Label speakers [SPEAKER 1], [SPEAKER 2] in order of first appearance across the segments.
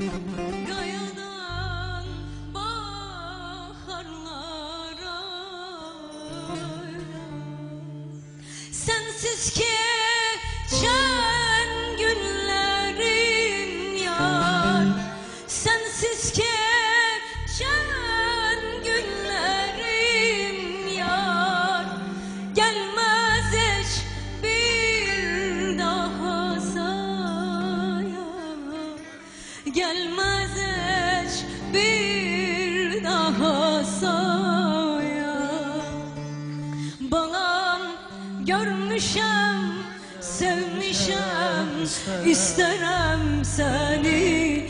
[SPEAKER 1] Thank you. Görmüşem, sevmişem isterim seni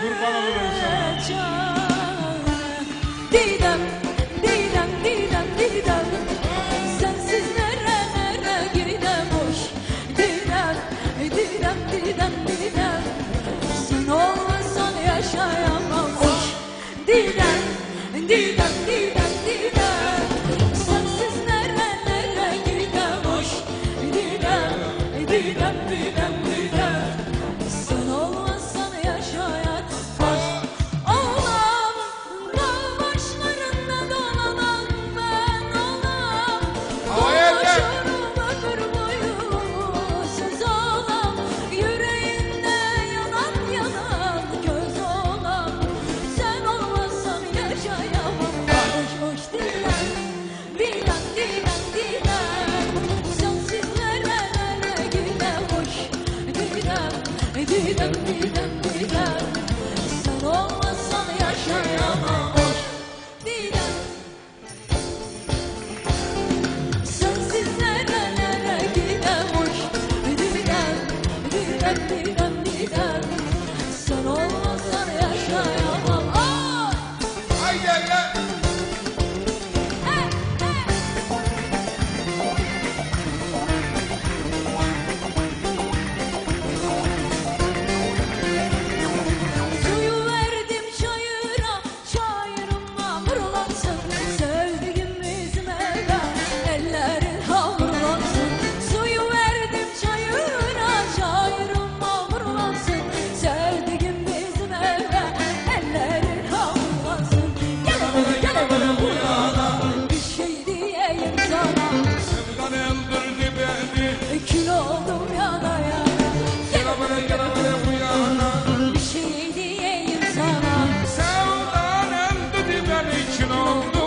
[SPEAKER 2] Kurban olurum
[SPEAKER 1] national.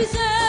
[SPEAKER 1] Bize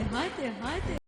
[SPEAKER 1] heute, heute.